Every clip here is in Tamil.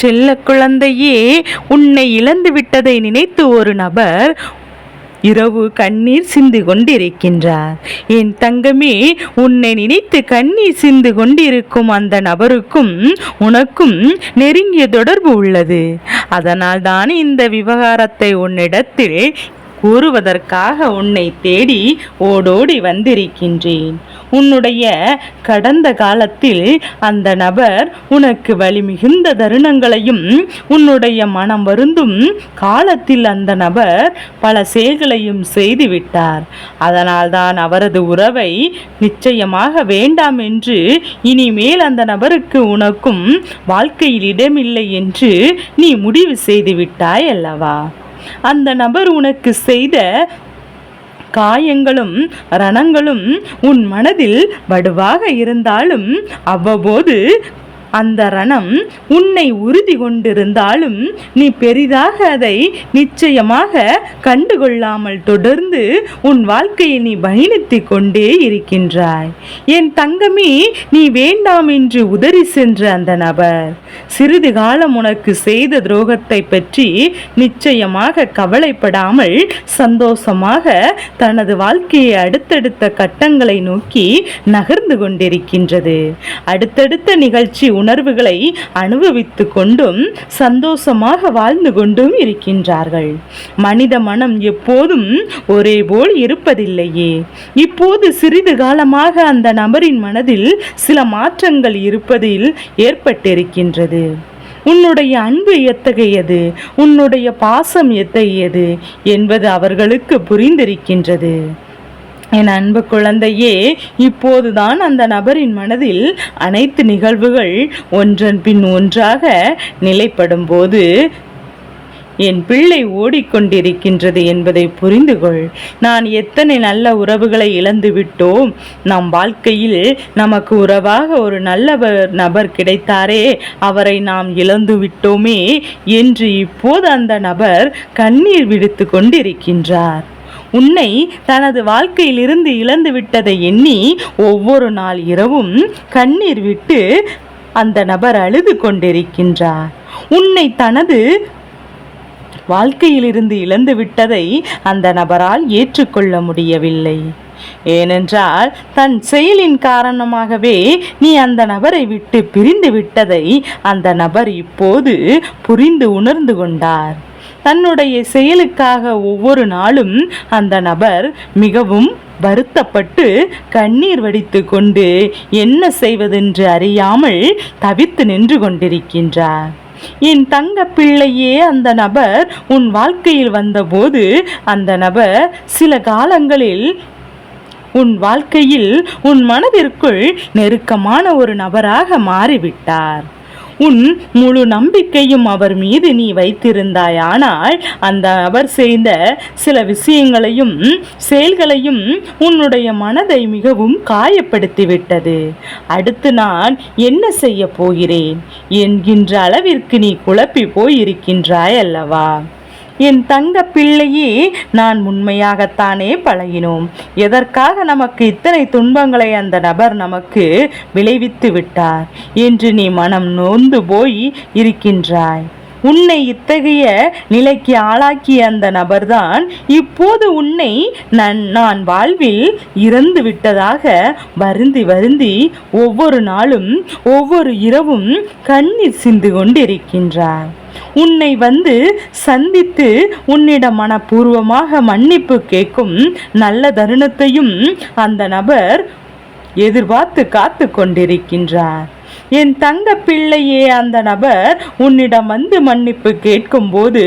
செல்ல குழந்தையே உன்னை இழந்து விட்டதை நினைத்து ஒரு நபர் இரவு கண்ணீர் சிந்து கொண்டிருக்கின்றார். என் தங்கமே உன்னை நினைத்து கண்ணீர் சிந்து கொண்டிருக்கும் அந்த நபருக்கும் உனக்கும் நெருங்கிய தொடர்பு உள்ளது. அதனால் தான் இந்த விவகாரத்தை உன்னிடத்தில் கூறுவதற்காக உன்னை தேடி ஓடோடி வந்திருக்கின்றேன். உன்னுடைய கடந்த காலத்தில் அந்த நபர் உனக்கு வலிமிகுந்த தருணங்களையும் உன்னுடைய மனம் வருந்தும் காலத்தில் அந்த நபர் பல செயல்களையும் செய்துவிட்டார். அதனால்தான் அவரது உறவை நிச்சயமாக வேண்டாம் என்று இனிமேல் அந்த நபருக்கு உனக்கும் வாழ்க்கையில் இடமில்லை என்று நீ முடிவு செய்து விட்டாய் அல்லவா? அந்த நபர் உனக்கு செய்த காயங்களும் ரணங்களும் உன் மனதில் வடுவாக இருந்தாலும் அவ்வப்போது அந்த ரணம் உன்னை உறுதி கொண்டிருந்தாலும் நீ பெரிதாக அதை நிச்சயமாக கண்டுகொள்ளாமல் தொடர்ந்து உன் வாழ்க்கையை நீ பயணித்துக் கொண்டே இருக்கின்றாய். என் தங்கமே நீ வேண்டாம் என்று உதறி சென்ற அந்த நபர் சிறிது காலம் உனக்கு செய்த துரோகத்தை பற்றி நிச்சயமாக கவலைப்படாமல் சந்தோஷமாக தனது வாழ்க்கையை அடுத்தடுத்த கட்டங்களை நோக்கி நகர்ந்து கொண்டிருக்கின்றது. அடுத்தடுத்த நிகழ்ச்சி உணர்வுகளை அனுபவித்து கொண்டும் சந்தோஷமாக வாழ்ந்து கொண்டும் இருக்கின்றார்கள். மனித மனம் எப்போதும் ஒரே போல் இருப்பதில்லையே. இப்போது சிறிது காலமாக அந்த நபரின் மனதில் சில மாற்றங்கள் இருப்பதில் ஏற்பட்டிருக்கின்றது. உன்னுடைய அன்பு எத்தகையது? உன்னுடைய பாசம் எத்தகையது? என்பது அவர்களுக்கு புரிந்திருக்கின்றது. என் அன்பு குழந்தையே இப்போதுதான் அந்த நபரின் மனதில் அனைத்து நிகழ்வுகள் ஒன்றன் பின் ஒன்றாக நிலைப்படும் போது என் பிள்ளை ஓடிக்கொண்டிருக்கின்றது என்பதை புரிந்து கொள் நான் எத்தனை நல்ல உறவுகளை இழந்து விட்டோம். நம் வாழ்க்கையில் நமக்கு உறவாக ஒரு நல்ல நபர் கிடைத்தாரே அவரை நாம் இழந்து விட்டோமே என்று இப்போது அந்த நபர் கண்ணீர் விடுத்து கொண்டிருக்கின்றார். உன்னை தனது வாழ்க்கையிலிருந்து இழந்து விட்டதை எண்ணி ஒவ்வொரு நாள் இரவும் கண்ணீர் விட்டு அந்த நபர் அழுது கொண்டிருக்கின்றார். உன்னை தனது வாழ்க்கையிலிருந்து இழந்து விட்டதை அந்த நபரால் ஏற்றுக்கொள்ள முடியவில்லை. ஏனென்றால் தன் செயலின் காரணமாகவே நீ அந்த நபரை விட்டு பிரிந்து விட்டதை அந்த நபர் இப்போது புரிந்து உணர்ந்து கொண்டார். தன்னுடைய செயலுக்காக ஒவ்வொரு நாளும் அந்த நபர் மிகவும் வருத்தப்பட்டு கண்ணீர் வடித்து கொண்டு என்ன செய்வதென்று அறியாமல் தவித்து நின்று கொண்டிருக்கின்றார். என் தங்க பிள்ளையே அந்த நபர் உன் வாழ்க்கையில் வந்தபோது அந்த நபர் சில காலங்களில் உன் வாழ்க்கையில் உன் மனதிற்குள் நெருக்கமான ஒரு நபராக மாறிவிட்டார். உன் முழு நம்பிக்கையும் அவர் மீது நீ வைத்திருந்தாயானால் அந்த அவர் செய்த சில விஷயங்களையும் செயல்களையும் உன்னுடைய மனதை மிகவும் காயப்படுத்திவிட்டது. அடுத்து நான் என்ன செய்ய போகிறேன்? என்கின்ற அளவிற்கு நீ குழப்பி போயிருக்கின்றாய் அல்லவா என் தங்க பிள்ளையே நான் உண்மையாகத்தானே பழகினோம். எதற்காக நமக்கு இத்தனை துன்பங்களை அந்த நபர் நமக்கு விளைவித்து விட்டார் என்று நீ மனம் நொந்து போய் இருக்கின்றாய். உன்னை இத்தகைய நிலைக்கு ஆளாக்கிய அந்த நபர்தான் இப்போது உன்னை நான் நான் வாழ்வில் இறந்து விட்டதாக வருந்தி வருந்தி ஒவ்வொரு நாளும் ஒவ்வொரு இரவும் கண்ணீர் சிந்து கொண்டிருக்கின்றார் உன்னை வந்து சந்தித்து உன்னிடம் மனப்பூர்வமாக மன்னிப்பு கேட்கும் நல்ல தருணத்தையும் அந்த நபர் எதிர்பார்த்து காத்து கொண்டிருக்கின்றார். என் தங்க பிள்ளையே அந்த நபர் உன்னிடம் வந்து மன்னிப்பு கேட்கும்போது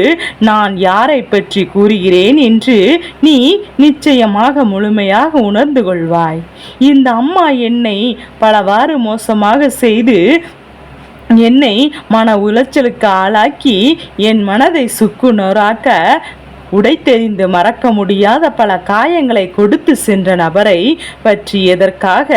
நான் யாரை பற்றி கூறுகிறேன் என்று நீ நிச்சயமாக முழுமையாக உணர்ந்து கொள்வாய். இந்த அம்மா என்னை பலவாறு மோசமாக செய்து என்னை மன உளைச்சலுக்கு ஆளாக்கி என் மனதை சுக்குநூறாக்க உடைத்தெறிந்து மறக்க முடியாத பல காயங்களை கொடுத்து சென்ற நபரை பற்றி எதற்காக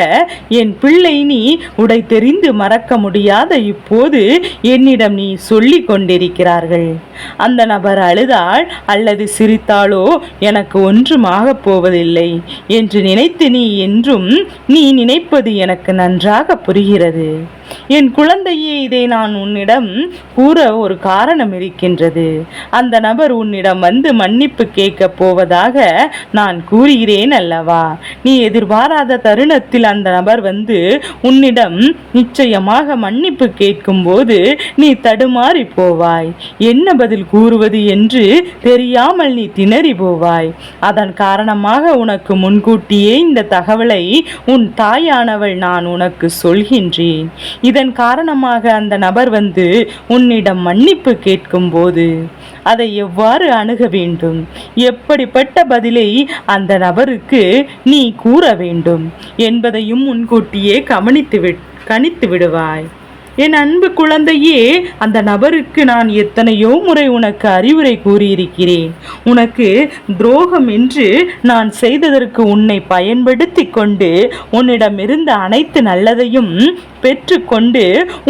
என் பிள்ளை நீ உடைத்தெறிந்து மறக்க முடியாத இப்போது என்னிடம் நீ சொல்லி கொண்டிருக்கிறார்கள்? அந்த நபர் அழுதாள் அல்லது சிரித்தாலோ எனக்கு ஒன்றும் ஆகப் போவதில்லை என்று நினைத்து நீ என்றும் நீ நினைப்பது எனக்கு நன்றாக புரிகிறது. என் குழந்தையே இதை நான் உன்னிடம் கூற ஒரு காரணம் இருக்கின்றது. அந்த நபர் உன்னிடம் வந்து மன்னிப்பு கேட்கப் போவதாக நான் கூறுகிறேன் அல்லவா? நீ எதிர்பாராத தருணத்தில் அந்த நபர் வந்து உன்னிடம் நிச்சயமாக மன்னிப்பு கேட்கும்போது நீ தடுமாறி போவாய். என்ன பதில் கூறுவது என்று தெரியாமல் நீ திணறி போவாய். அதன் காரணமாக உனக்கு முன்கூட்டியே இந்த தகவலை உன் தாயானவள் நான் உனக்கு சொல்கின்றேன். இதன் காரணமாக அந்த நபர் வந்து உன்னிடம் மன்னிப்பு கேட்கும்போது அதை எவ்வாறு அணுக வேண்டும்? எப்படிப்பட்ட பதிலை அந்த நபருக்கு நீ கூற வேண்டும்? என்பதையும் முன்கூட்டியே கவனித்து கணித்து விடுவாய். என் அன்பு குழந்தையே அந்த நபருக்கு நான் எத்தனையோ முறை உனக்கு அறிவுரை கூறியிருக்கிறேன். உனக்கு துரோகம் என்று நான் செய்ததற்கு உன்னை பயன்படுத்தி கொண்டு உன்னிடமிருந்த அனைத்து நல்லதையும் பெற்றுக்கொண்டு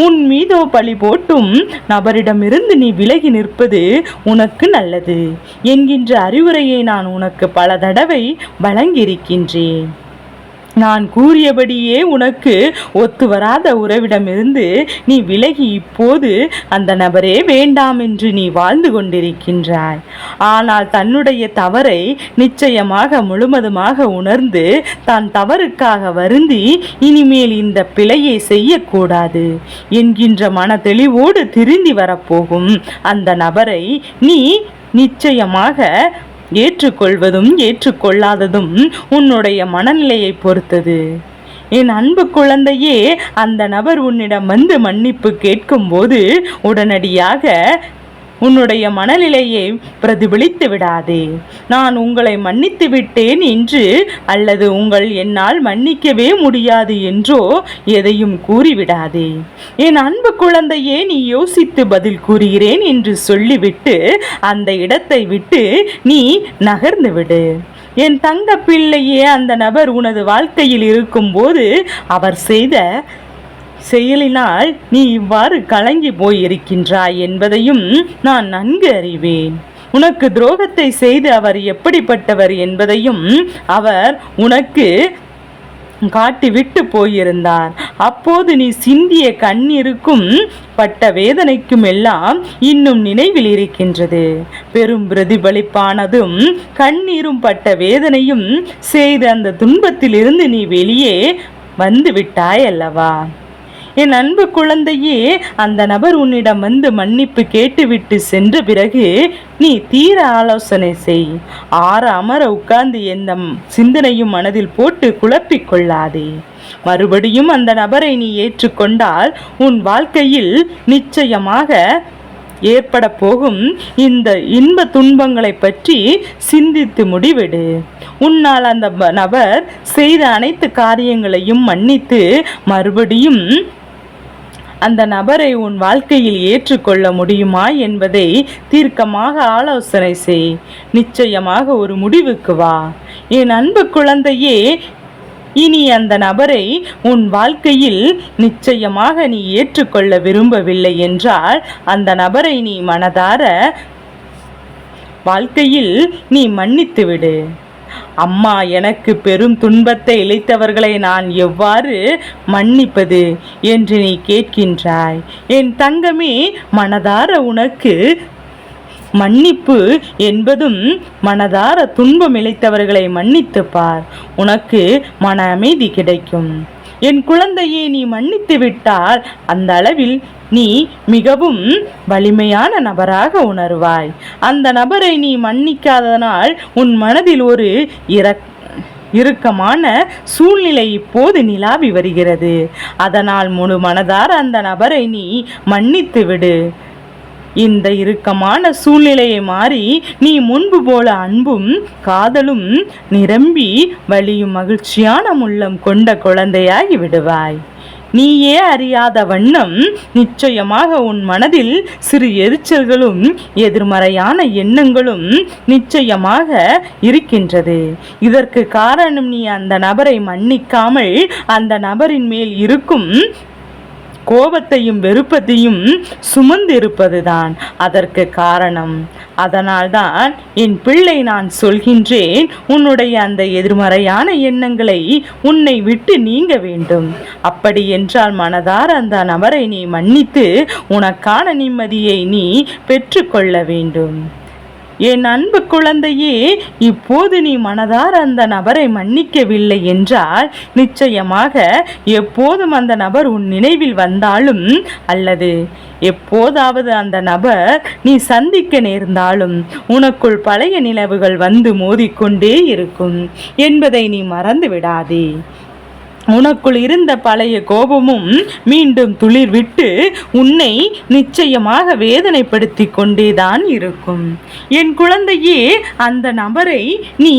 உன் மீதோ பழி போட்டும் நபரிடமிருந்து நீ விலகி நிற்பது உனக்கு நல்லது. என்கின்ற அறிவுரையை நான் உனக்கு பல தடவை வழங்கியிருக்கின்றேன். நான் கூறியபடியே உனக்கு ஒத்து வராத உறவிடமிருந்து நீ விலகி இப்போது அந்த நபரே வேண்டாம் என்று நீ வாழ்ந்து கொண்டிருக்கின்றாய். ஆனால் தன்னுடைய தவறை நிச்சயமாக முழுவதுமாக உணர்ந்து தான் தவறுக்காக வருந்தி இனிமேல் இந்த பிழையை செய்யக்கூடாது என்கின்ற மன தெளிவோடு திருந்தி வரப்போகும் அந்த நபரை நீ நிச்சயமாக ஏற்றுக்கொள்வதும் ஏற்றுக்கொள்ளாததும் உன்னுடைய மனநிலையை பொறுத்தது. என் அன்பு குழந்தையே அந்த நபர் உன்னிடம் வந்து மன்னிப்பு கேட்கும்போது உடனடியாக உன்னுடைய மனநிலையை பிரதிபலித்து விடாதே. நான் உங்களை மன்னித்து விட்டேன் என்று அல்லது உங்கள் என்னால் மன்னிக்கவே முடியாது என்றோ எதையும் கூறிவிடாதே. என் அன்பு குழந்தையே நீ யோசித்து பதில் கூறுகிறேன் என்று சொல்லிவிட்டு அந்த இடத்தை விட்டு நீ நகர்ந்து விடு. என் தங்க பிள்ளையே அந்த நபர் உனது வாழ்க்கையில் இருக்கும்போது அவர் செய்த செயலினால் நீ இவ்வாறு கலங்கி போயிருக்கின்றாய் என்பதையும் நான் நன்கு அறிவேன். உனக்கு துரோகத்தை செய்து அவர் எப்படிப்பட்டவர் என்பதையும் அவர் உனக்கு காட்டி விட்டு போயிருந்தார். அப்போது நீ சிந்திய கண்ணீருக்கும் பட்ட வேதனைக்கும் எல்லாம் இன்னும் நினைவில் இருக்கின்றது. பெரும் பிரதிபலிப்பானதும் கண்ணீரும் பட்ட வேதனையும் செய்த அந்த துன்பத்திலிருந்து நீ வெளியே வந்து விட்டாய் அல்லவா என் அன்பு குழந்தையே அந்த நபர் உன்னிடம் வந்து மன்னிப்பு கேட்டுவிட்டு சென்ற பிறகு நீ தீர ஆலோசனை செய். ஆற அமர உட்கார்ந்து எந்த சிந்தனையும் மனதில் போட்டு குழப்பிக் கொள்ளாதே. மறுபடியும் அந்த நபரை நீ ஏற்றுக்கொண்டால் உன் வாழ்க்கையில் நிச்சயமாக ஏற்பட போகும் இந்த இன்ப துன்பங்களை பற்றி சிந்தித்து முடிவிடு. உன்னால் அந்த நபர் செய்த அனைத்து காரியங்களையும் மன்னித்து மறுபடியும் அந்த நபரை உன் வாழ்க்கையில் ஏற்றுக்கொள்ள முடியுமா என்பதை தீர்க்கமாக ஆலோசனை செய். நிச்சயமாக ஒரு முடிவுக்கு வா. என் அன்பு குழந்தையே இனி அந்த நபரை உன் வாழ்க்கையில் நிச்சயமாக நீ ஏற்றுக்கொள்ள விரும்பவில்லை என்றால் அந்த நபரை நீ மனதார வாழ்க்கையில் நீ மன்னித்துவிடு. அம்மா எனக்கு பெரும் துன்பத்தை இழைத்தவர்களை நான் எவ்வாறு மன்னிப்பது என்று நீ கேட்கின்றாய். என் தங்கமே மனதார உனக்கு மன்னிப்பு என்பதும் மனதார துன்பம் இழைத்தவர்களை மன்னித்து பார். உனக்கு மன அமைதி கிடைக்கும். என் குழந்தையை நீ மன்னித்து விட்டால் அந்த அளவில் நீ மிகவும் வலிமையான நபராக உணர்வாய். அந்த நபரை நீ மன்னிக்காததனால் உன் மனதில் ஒரு இறக் இறுக்கமான சூழ்நிலை இப்போது நிலாவி வருகிறது. அதனால் முழு மனதார் அந்த நபரை நீ மன்னித்து விடு. இந்த இறுக்கமான சூழ்நிலையை மாறி நீ முன்பு போல அன்பும் காதலும் நிரம்பி வழியும் மகிழ்ச்சியான உள்ளம் கொண்ட குழந்தையாகி விடுவாய். நீயே அறியாத வண்ணம் நிச்சயமாக உன் மனதில் சிறு எரிச்சல்களும் எதிர்மறையான எண்ணங்களும் நிச்சயமாக இருக்கின்றது. இதற்கு காரணம் நீ அந்த நபரை மன்னிக்காமல் அந்த நபரின் மேல் இருக்கும் கோபத்தையும் வெறுப்பத்தையும் சுமந்திருப்பதுதான் அதற்கு காரணம். அதனால்தான் என் பிள்ளை நான் சொல்கின்றேன் உன்னுடைய அந்த எதிர்மறையான எண்ணங்களை உன்னை விட்டு நீங்க வேண்டும். அப்படி என்றால் மனதார் அந்த நபரை நீ மன்னித்து உனக்கான நிம்மதியை நீ பெற்றுக்கொள்ள வேண்டும். என் அன்பு குழந்தையே இப்போது நீ மனதார் அந்த நபரை மன்னிக்கவில்லை என்றால் நிச்சயமாக எப்போதும் அந்த நபர் உன் நினைவில் வந்தாலும் அல்லது எப்போதாவது அந்த நபர் நீ சந்திக்க நேர்ந்தாலும் உனக்குள் பழைய நிலவுகள் வந்து மோதிக்கொண்டே இருக்கும் என்பதை நீ மறந்து விடாதே உனக்குள் இருந்த பழைய கோபமும் மீண்டும் துளிர் விட்டு உன்னை நிச்சயமாக வேதனைப்படுத்தி கொண்டேதான் இருக்கும். என் குழந்தையே அந்த நபரை நீ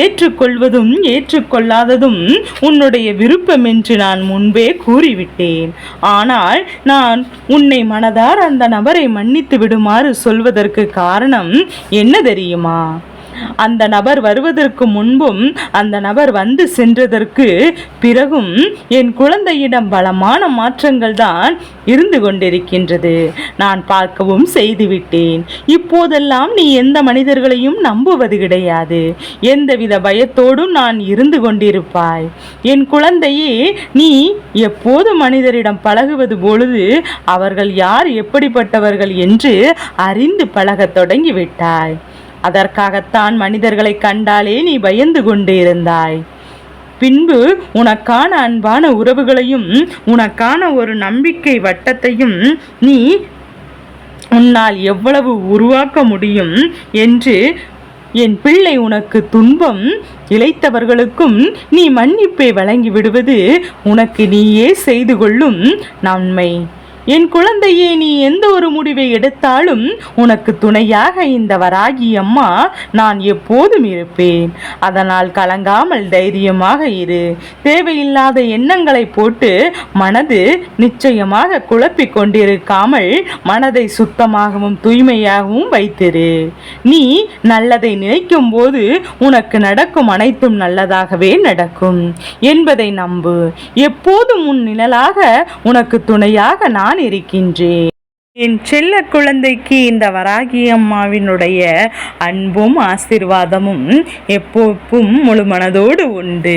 ஏற்றுக்கொள்வதும் ஏற்றுக்கொள்ளாததும் உன்னுடைய விருப்பம் என்று நான் முன்பே கூறிவிட்டேன். ஆனால் நான் உன்னை மனதார் அந்த நபரை மன்னித்து விடுமாறு சொல்வதற்கு காரணம் என்ன தெரியுமா? அந்த நபர் வருவதற்கு முன்பும் அந்த நபர் வந்து சென்றதற்கு பிறகும் என் குழந்தையிடம் பலமான மாற்றங்கள் தான் இருந்து கொண்டிருக்கின்றது. நான் பார்க்கவும் செய்துவிட்டேன். இப்போதெல்லாம் நீ எந்த மனிதர்களையும் நம்புவது கிடையாது. எந்தவித பயத்தோடும் நான் இருந்து கொண்டிருப்பாய். என் குழந்தையே நீ எப்போது மனிதரிடம் பழகுவது பொழுது அவர்கள் யார் எப்படிப்பட்டவர்கள் என்று அறிந்து பழகத் தொடங்கிவிட்டாய். அதற்காகத்தான் மனிதர்களை கண்டாலே நீ பயந்து கொண்டு இருந்தாய் பின்பு உனக்கான அன்பான உறவுகளையும் உனக்கான ஒரு நம்பிக்கை வட்டத்தையும் நீ உன்னால் எவ்வளவு உருவாக்க முடியும் என்று என் பிள்ளை உனக்கு துன்பம் இழைத்தவர்களுக்கும் நீ மன்னிப்பை வழங்கி விடுவது உனக்கு நீயே செய்து கொள்ளும் நன்மை. என் குழந்தையே நீ எந்த ஒரு முடிவை எடுத்தாலும் உனக்கு துணையாக இந்த வராகி அம்மா நான் எப்போதும் இருப்பேன். அதனால் கலங்காமல் தைரியமாக இரு. தேவையில்லாத எண்ணங்களை போட்டு மனது நிச்சயமாக குழப்பிக் கொண்டிருக்காமல் மனதை சுத்தமாகவும் தூய்மையாகவும் வைத்திரு. நீ நல்லதை நினைக்கும் போது உனக்கு நடக்கும் அனைத்தும் நல்லதாகவே நடக்கும் என்பதை நம்பு. எப்போதும் உன் நிழலாக உனக்கு துணையாக நான் நான் இருக்கின்றேன். என் செல்ல குழந்தைக்கு இந்த வராகி அம்மாவினுடைய அன்பும் ஆசிர்வாதமும் எப்போப்பும் முழு மனதோடு உண்டு.